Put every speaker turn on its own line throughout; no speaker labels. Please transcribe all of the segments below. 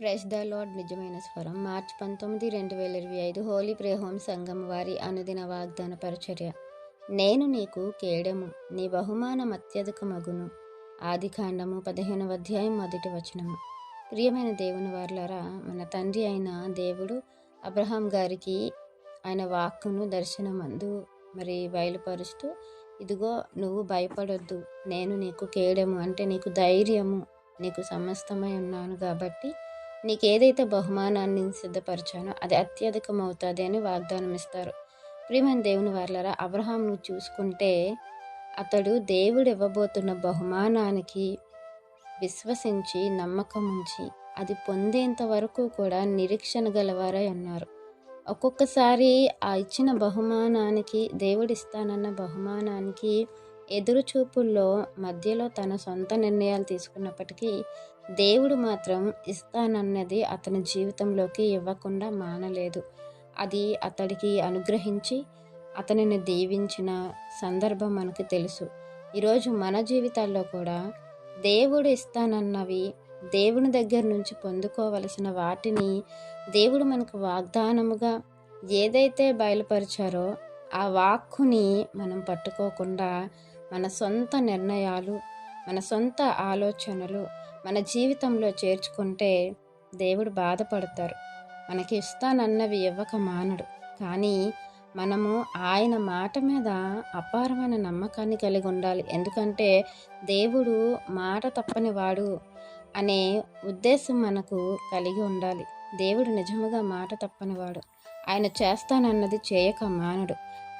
Press the lord నిజమైన స్వరం. మార్చి పంతొమ్మిది రెండు వేల ఇరవై ఐదు హోలీ ప్రేహోం సంఘం వారి అనుదిన వాగ్దాన పరిచర్య. నేను నీకు కేడము నీ బహుమానం అత్యధిక మగును ఆది కాండము పదిహేనవ అధ్యాయం మొదటి వచనము. ప్రియమైన దేవుని వార్లారా మన తండ్రి అయిన దేవుడు అబ్రహాం గారికి ఆయన వాక్కును దర్శనమందు మరి బయలుపరుస్తూ ఇదిగో నువ్వు భయపడొద్దు. నేను నీకు కేడము అంటే నీకు ధైర్యము నీకు సమస్తమై ఉన్నాను కాబట్టి నీకు ఏదైతే బహుమానాన్ని సిద్ధపరిచానో అది అత్యధికం అవుతుంది అని వాగ్దానం ఇస్తారు ప్రియమైన దేవుని వాళ్ళరా అబ్రహాంను చూసుకుంటే అతడు దేవుడు ఇవ్వబోతున్న బహుమానానికి విశ్వసించి నమ్మకం ఉంచి అది పొందేంత వరకు కూడా నిరీక్షణ గలవారై ఉన్నారు. ఒక్కొక్కసారి ఆ ఇచ్చిన బహుమానానికి దేవుడిస్తానన్న బహుమానానికి ఎదురుచూపుల్లో మధ్యలో తన సొంత నిర్ణయాలు తీసుకున్నప్పటికీ దేవుడు మాత్రం ఇస్తానన్నది అతని జీవితంలోకి ఇవ్వకుండా మానలేదు. అది అతడికి అనుగ్రహించి అతనిని దీవించిన సందర్భం మనకు తెలుసు. ఈరోజు మన జీవితాల్లో కూడా దేవుడు ఇస్తానన్నవి దేవుని దగ్గర నుంచి పొందుకోవలసిన వాటిని దేవుడు మనకు వాగ్దానముగా ఏదైతే బయలుపరిచారో ఆ వాక్కుని మనం పట్టుకోకుండా మన సొంత నిర్ణయాలు మన సొంత ఆలోచనలు మన జీవితంలో చేర్చుకుంటే దేవుడు బాధపడతారు. మనకి ఇస్తానన్నవి ఇవ్వక మానడు. కానీ మనము ఆయన మాట మీద అపారమైన నమ్మకాన్ని కలిగి ఉండాలి. ఎందుకంటే దేవుడు మాట తప్పనివాడు అనే ఉద్దేశం మనకు కలిగి ఉండాలి. దేవుడు నిజముగా మాట తప్పనివాడు ఆయన చేస్తానన్నది చేయక మానడు.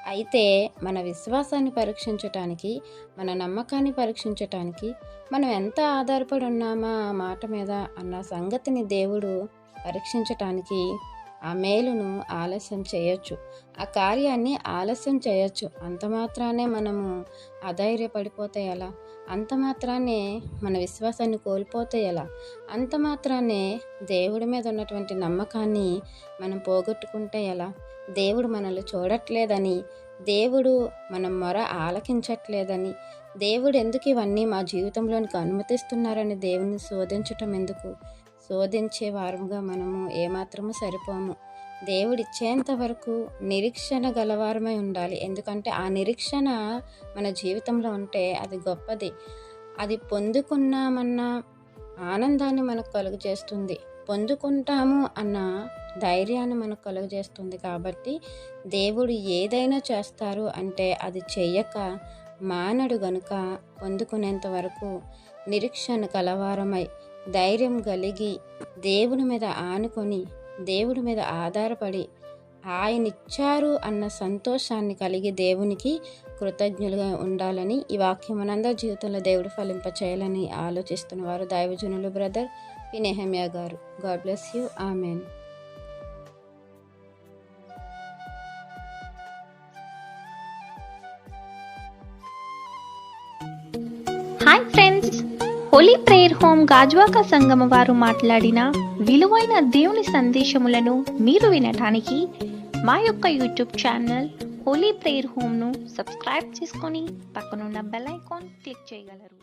అయితే మన విశ్వాసాన్ని పరీక్షించటానికి మన నమ్మకాన్ని పరీక్షించటానికి మనం ఎంత ఆధారపడి ఉన్నామా ఆ మాట మీద అన్న సంగతిని దేవుడు పరీక్షించటానికి ఆ మేలును ఆలస్యం చేయొచ్చు. ఆ కార్యాన్ని ఆలస్యం చేయొచ్చు. అంత మాత్రానే మనము అధైర్యపడిపోతే ఎలా? అంత మాత్రానే మన విశ్వాసాన్ని కోల్పోతే ఎలా? అంత మాత్రానే దేవుడి మీద ఉన్నటువంటి నమ్మకాన్ని మనం పోగొట్టుకుంటే ఎలా? దేవుడు మనల్ని చూడట్లేదని దేవుడు మనం మొర ఆలకించట్లేదని. దేవుడు ఎందుకు ఇవన్నీ మా జీవితంలోనికి అనుమతిస్తున్నారని దేవుని శోధించటం ఎందుకు? శోధించే వారముగా మనము ఏమాత్రము సరిపోము. దేవుడిచ్చేంత వరకు నిరీక్షణ గలవారమై ఉండాలి. ఎందుకంటే ఆ నిరీక్షణ మన జీవితంలో ఉంటే అది గొప్పది. అది పొందుకున్నామన్న ఆనందాన్ని మనకు కలుగు చేస్తుంది పొందుకుంటాము అన్న ధైర్యాన్ని మనకు కలుగజేస్తుంది కాబట్టి దేవుడు ఏదైనా చేస్తారు అంటే అది చెయ్యక మానడు గనుక పొందుకునేంత వరకు నిరీక్షణ కలవారమై ధైర్యం కలిగి దేవుని మీద ఆనుకొని దేవుడి మీద ఆధారపడి ఆయన ఇచ్చారు అన్న సంతోషాన్ని కలిగి దేవునికి కృతజ్ఞులుగా ఉండాలని ఈ వాక్యం మనందరి జీవితంలో దేవుడు ఫలింప చేయాలని ఆలోచిస్తున్న వారు దైవజనులు బ్రదర్. పినెహమ్యా గారు God bless you amen.
Hi friends holy prayer home Gajuwaka సంగమ వారు మాట్లాడిన విలువైన దేవుని సందేశములను మీరు వినటానికి మా యొక్క యూట్యూబ్ ఛానల్ హోలీ ప్రేయర్ హోమ్ను సబ్స్క్రైబ్ చేసుకొని పక్కనున్న బెల్ ఐకాన్ క్లిక్ చేయగలరు.